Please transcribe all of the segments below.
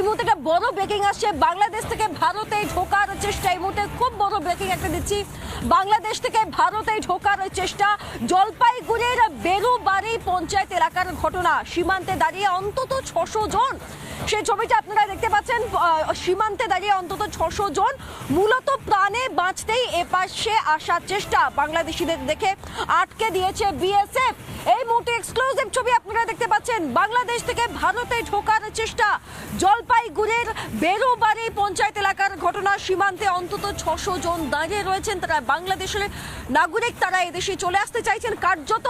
এই মুহূর্তে একটা বড় আসছে। বাংলাদেশ থেকে ভারতে ঢোকার চেষ্টা, এই মুহূর্তে খুব বড় একটা দিচ্ছি। বাংলাদেশ থেকে ভারতে ঢোকার চেষ্টা, জলপাইগুড়ির পঞ্চায়েত এলাকার ঘটনা। সীমান্তে দাঁড়িয়ে অন্তত ছশো জন। সেই ছবিটা আপনারা দেখতে সীমান্তে দাঁড়িয়ে অন্তত ছশো জন মূলত প্রাণে বাঁচতেই এপাশে আসার চেষ্টা বাংলাদেশিদের দেখে আটকে দিয়েছে বিএসএফ। এই মুহূর্তে এক্সক্লুসিভ ছবি আপনারা দেখতে পাচ্ছেন। বাংলাদেশ থেকে ভারতে ঢোকার চেষ্টা। জলপাইগুড়ির বেরুবাড়ি পঞ্চায়েত এলাকার ঘটনা সীমান্তে অন্তত ছশো জন দাঁড়িয়ে রয়েছেন। তারা বাংলাদেশের নাগরিক, তারা এদেশে চলে আসতে চাইছেন। কার্যত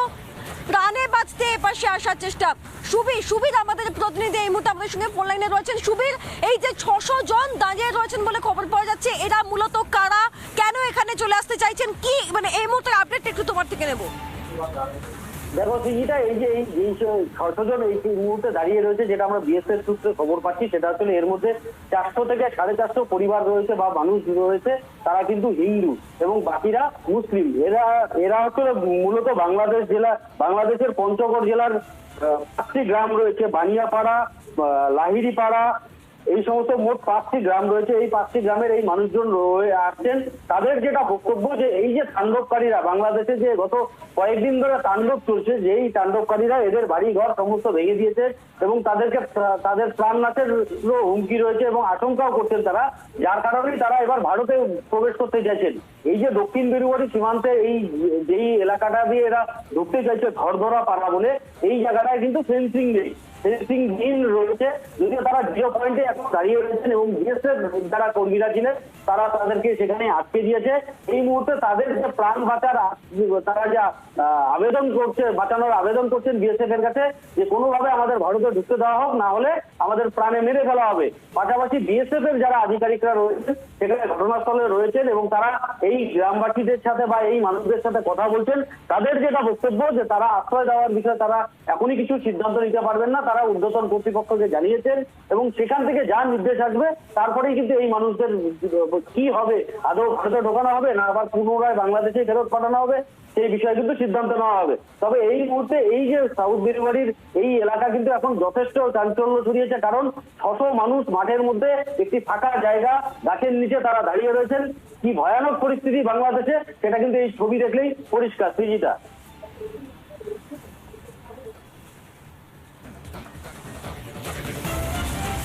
প্রাণে বাঁচতে এপাশে আসার চেষ্টা। সুবীর সুবীর আমাদের প্রতিনিধি এই মুহূর্তে আমাদের সঙ্গে ফোন লাইনে রয়েছেন। সুবীর, এই যে ছশো জন দাঁড়িয়ে রয়েছেন বলে খবর পাওয়া যাচ্ছে, এরা মূলত কারা? কেন এখানে চলে আসতে চাইছেন? কি মানে এই মুহূর্তে আপডেট একটু তোমার থেকে নেব। দেখো, সিজিটা এই যে এই এই ছশো জন এই মুহূর্তে দাঁড়িয়ে রয়েছে, যেটা আমরা বিএসএফ সূত্রে খবর পাচ্ছি, সেটা আসলে এর মধ্যে চারশো থেকে সাড়ে চারশো পরিবার রয়েছে বা মানুষ রয়েছে, তারা কিন্তু হিন্দু এবং বাকিরা মুসলিম। এরা এরা হচ্ছে মূলত বাংলাদেশ জেলা বাংলাদেশের পঞ্চগড় জেলার পাঁচটি গ্রাম রয়েছে, বানিয়াপাড়া লাহিড়িপাড়া এই সমস্ত মোট পাঁচটি গ্রাম রয়েছে, এই পাঁচটি গ্রামের এই মানুষজন রয়ে আসছেন। তাদের যেটা বক্তব্য যে এই যে তাণ্ডবকারীরা, বাংলাদেশে যে গত কয়েকদিন ধরে তাণ্ডব চলছে যে এই তাণ্ডবকারীরা এদের বাড়ি ঘর সমস্ত ভেঙে দিয়েছে এবং তাদেরকে, তাদের প্রাণ নাশের হুমকি রয়েছে এবং আশঙ্কাও করছেন তারা। যার কারণেই তারা এবার ভারতে প্রবেশ করতে চাইছেন। এই যে দক্ষিণ বেরুবাড়ি সীমান্তে এই যেই এলাকাটা দিয়ে এরা ঢুকতে চাইছে ধরধরা পাড়া বলে, এই জায়গাটায় কিন্তু ফেন্সিং নেই। রয়েছে? যদিও তারা জিরো পয়েন্টে দাঁড়িয়ে রয়েছেন এবং বিএসএফ যারা কর্মীরা ছিলেন তারা তাদেরকে সেখানে আটকে দিয়েছে। এই মুহূর্তে তাদের যে প্রাণ বাঁচার তারা যা আবেদন করছে, বাঁচানোর আবেদন করছেন বিএসএফ এর কাছে যে কোনোভাবে আমাদের ভারতে ঢুকতে দেওয়া হোক, না হলে আমাদের প্রাণে মেরে ফেলা হবে। পাশাপাশি বিএসএফ এর যারা আধিকারিকরা রয়েছেন সেখানে ঘটনাস্থলে রয়েছেন এবং তারা এই গ্রামবাসীদের সাথে বা এই মানুষদের সাথে কথা বলছেন। তাদের যেটা বক্তব্য যে তারা আশ্রয় দেওয়ার বিষয়ে তারা এখনই কিছু সিদ্ধান্ত নিতে পারবেন না। তারা ঊর্ধ্বতন কর্তৃপক্ষকে জানিয়েছেন এবং সেখান থেকে যা নির্দেশ আসবে, তারপরেই কিন্তু এই মানুষদের কি হবে? আদৌ ভারতে ঢোকানো হবে না আবার পুনরায় বাংলাদেশে ফেরত পাঠানো হবে? সেই বিষয়ে কিন্তু সিদ্ধান্ত নেওয়া হবে। তবে এই মুহূর্তে এই যে সাউথ বেরুবাড়ির এই এলাকা কিন্তু এখন যথেষ্ট চাঞ্চল্য ছড়িয়েছে। কারণ ছশো মানুষ মাঠের মধ্যে একটি ফাঁকা জায়গা, গাছের নিচে তারা দাঁড়িয়ে রয়েছেন। কি ভয়ানক পরিস্থিতি বাংলাদেশে, সেটা কিন্তু এই ছবি দেখলেই পরিষ্কার, সৃজিতা।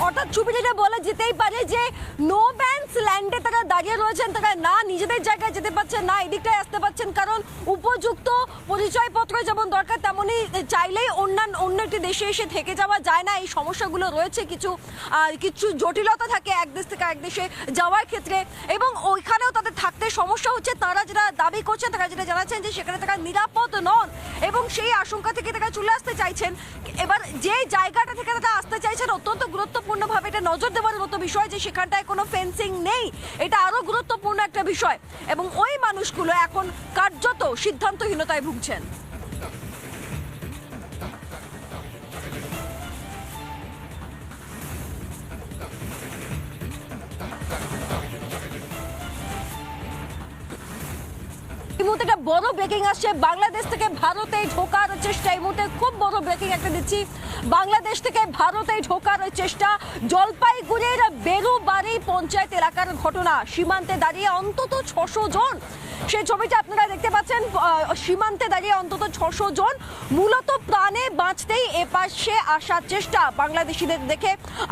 অর্থাৎ ছবিটা বলা যেতেই পারে যে নো ব্যান্স ল্যান্ডে তারা দাঁড়িয়ে রয়েছেন, তারা না নিজেদের জায়গায় যেতে পারছেন, না এদিকটায় আসতে পারছেন। কারণ উপযুক্ত পরিচয়পত্র যেমন দরকার তেমনই চাইলেই অন্যান্য অন্য একটি দেশে এসে থেকে যাওয়া যায় না। এই সমস্যাগুলো রয়েছে কিছু কিছু জটিলতা থাকে এক দেশ থেকে এক দেশে যাওয়ার ক্ষেত্রে। এবং ওইখানেও তাদের থাকতে সমস্যা হচ্ছে। তারা যেটা দাবি করছেন, তারা যেটা জানাচ্ছেন যে সেখানে তারা নিরাপদ নন এবং সেই আশঙ্কা থেকে তারা চলে আসতে চাইছেন। এবার যে জায়গাটা থেকে তারা আসতে চাইছেন, অত্যন্ত গুরুত্বপূর্ণভাবে এটা নজর দেওয়ার মতো বিষয় যে সেখানটায় কোনো ফেন্সিং নেই। এটা আরও গুরুত্বপূর্ণ একটা বিষয়। এবং ওই মানুষগুলো এখন কার্যত সিদ্ধান্তহীনতায় ভুগছেন। এই মুহূর্তে একটা বড় ব্রেকিং আসছে। বাংলাদেশ থেকে ভারতে ঢোকার চেষ্টা। এই মুহূর্তে খুব বড় ব্রেকিং একটা দিচ্ছি। বাংলাদেশ থেকে ভারতে ঢোকার চেষ্টা। জলপাইগুড়ির বেরুবাড়ি পঞ্চায়েত এলাকার ঘটনা। সীমান্তে দাঁড়িয়ে অন্তত ছশো জন। সেই ছবিটা আপনারা দেখতে পাচ্ছেন। সীমান্তে দাঁড়িয়ে অন্তত ছশো জন মূলত প্রাণে বাঁচতেই এপাশে আসার চেষ্টা বাংলাদেশিদের দেখে।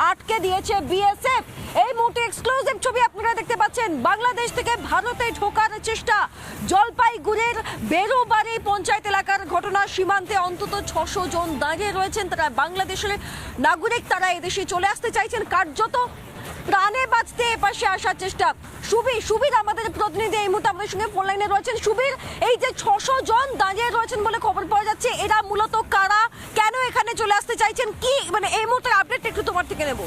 আটকে দিয়েছে বিএসএফ। এই মুহূর্তে এক্সক্লুসিভ ছবি আপনারা দেখতে পাচ্ছেন। বাংলাদেশ থেকে ভারতে ঢোকার চেষ্টা। জলপাইগুড়ির বেরুবাড়ি পঞ্চায়েত এলাকার ঘটনা সীমান্তে অন্তত ছশো জন দাঁড়িয়ে রয়েছেন। তারা বাংলাদেশের নাগরিক, তারা এদেশে চলে আসতে চাইছেন। কার্যত প্রাণে বাঁচতে এপাশে আসার চেষ্টা। সুবীর সুবীর আমাদের প্রতিনিধি এই মুহূর্তে আমাদের সঙ্গে ফোন লাইনে রয়েছেন। সুবীর, এই যে ছশো জন দাঁড়িয়ে রয়েছেন বলে খবর পাওয়া যাচ্ছে, এরা মূলত কারা? কেন এখানে চলে আসতে চাইছেন? কি মানে এই মুহূর্তে আপডেট একটু তোমার থেকে নেব।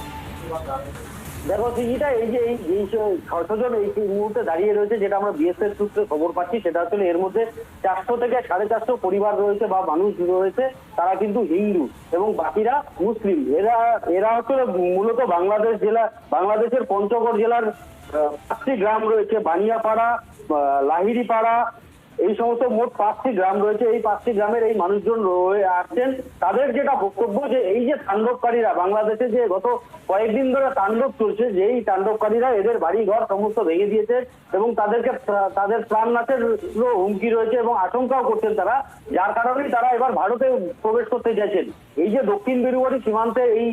দেখো সিজিটা এই যে এই ছশো জন এই মুহূর্তে দাঁড়িয়ে রয়েছে, যেটা আমরা বিএসএফ সূত্রে খবর পাচ্ছি, সেটা আসলে এর মধ্যে চারশো থেকে সাড়ে চারশো পরিবার রয়েছে বা মানুষ রয়েছে, তারা কিন্তু হিন্দু এবং বাকিরা মুসলিম। এরা এরা হচ্ছে মূলত বাংলাদেশ জেলা বাংলাদেশের পঞ্চগড় জেলার পাঁচটি গ্রাম রয়েছে, বানিয়াপাড়া লাহিড়িপাড়া এই সমস্ত মোট পাঁচটি গ্রাম রয়েছে। এই পাঁচটি গ্রামের এই মানুষজন রয়ে আসছেন। তাদের যেটা বক্তব্য যে এই যে তাণ্ডবকারীরা, বাংলাদেশে যে গত কয়েকদিন ধরে তাণ্ডব চলছে, যেই তাণ্ডবকারীরা এদের বাড়ি ঘর সমস্ত ভেঙে দিয়েছে এবং তাদেরকে তাদের প্রাণ নাশের হুমকি রয়েছে এবং আশঙ্কাও করছেন তারা। যার কারণেই তারা এবার ভারতে প্রবেশ করতে চাইছেন। এই যে দক্ষিণ বেরুবাড়ি সীমান্তে এই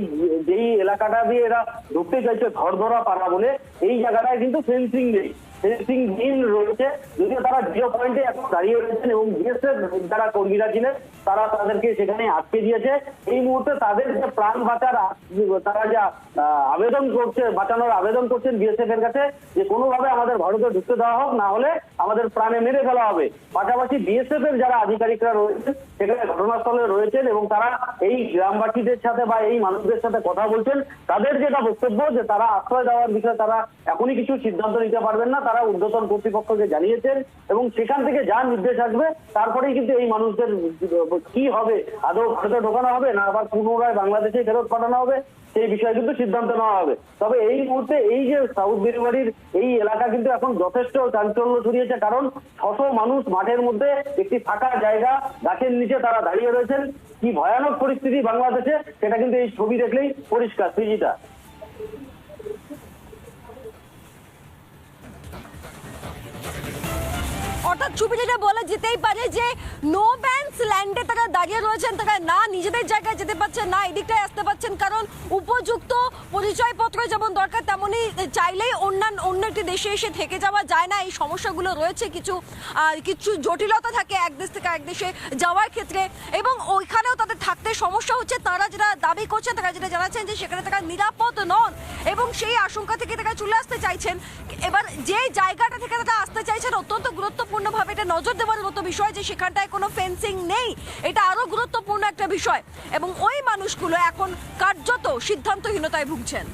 যেই এলাকাটা দিয়ে এরা ঢুকতে চাইছে ধরধরা পাড়া বলে, এই জায়গাটায় কিন্তু ফেন্সিং নেই। রয়েছে যদিও তারা জিরো পয়েন্টে এখন দাঁড়িয়ে রয়েছেন এবং বিএসএফ যারা কর্মীরা ছিলেন তারা তাদেরকে সেখানে আটকে দিয়েছে। এই মুহূর্তে তাদের যে প্রাণ বাঁচার, তারা যা আবেদন করছে, বাঁচানোর আবেদন করছেন বিএসএফ এর কাছে, যে কোনোভাবে আমাদের ভারতে ঢুকতে দেওয়া হোক, না হলে আমাদের প্রাণে মেরে ফেলা হবে। পাশাপাশি বিএসএফ এর যারা আধিকারিকরা রয়েছেন, সেখানে ঘটনাস্থলে রয়েছেন এবং তারা এই গ্রামবাসীদের সাথে বা এই মানুষদের সাথে কথা বলছেন, তাদের যেটা বক্তব্য যে তারা আশ্রয় দেওয়ার বিষয়ে তারা এখনই কিছু সিদ্ধান্ত নিতে পারবেন না, তারা ঊর্ধ্বতন কর্তৃপক্ষকে জানিয়েছেন এবং সেখান থেকে যা নির্দেশ আসবে, তারপরেই কিন্তু এই মানুষদের কি হবে? আদৌ ভারতে ঢোকানো হবে না আবার পুনরায় বাংলাদেশে ফেরত পাঠানো হবে? সেই বিষয়ে কিন্তু সিদ্ধান্ত নেওয়া হবে। তবে এই মুহূর্তে এই যে সাউথ বেরিবাড়ির এই এলাকা কিন্তু এখন যথেষ্ট চাঞ্চল্য ছড়িয়েছে, কারণ ছশো মানুষ মাঠের মধ্যে একটি ফাঁকা জায়গা, গাছের নিচে তারা দাঁড়িয়ে রয়েছেন। কি ভয়ানক পরিস্থিতি বাংলাদেশে, সেটা কিন্তু এই ছবি দেখলেই পরিষ্কার সৃজিতা অর্থাৎ যেটা বলা যেতেই পারে যে নো ব্যান্স ল্যান্ডে তারা দাঁড়িয়ে রয়েছেন, তারা না নিজেদের জায়গায় যেতে পারছেন, না এদিকটায় আসতে পারছেন, কারণ উপযুক্ত পরিচয়পত্র যেমন দরকার, তেমনই চাইলেই অন্যান্য অন্য একটি দেশে এসে থেকে যাওয়া যায় না। এই সমস্যাগুলো রয়েছে, কিছু কিছু জটিলতা থাকে এক দেশ থেকে এক দেশে যাওয়ার ক্ষেত্রে এবং ওইখানেও তাদের থাকতে সমস্যা হচ্ছে, তারা যারা দাবি করছেন, তারা যেটা জানাচ্ছেন যে সেখানে তারা নিরাপদ নন এবং সেই আশঙ্কা থেকে তারা চলে আসতে চাইছেন। এবার যে জায়গাটা থেকে তারা আসতে চাইছেন, অত্যন্ত গুরুত্বপূর্ণভাবে এটা নজর দেওয়ার মতো বিষয় যে সেখানটায় কোনো ফেন্সিং নেই, এটা আরও গুরুত্বপূর্ণ একটা বিষয়। এবং ওই মানুষগুলো এখন কার্যত সিদ্ধান্তহীনতায় ভুগছেন।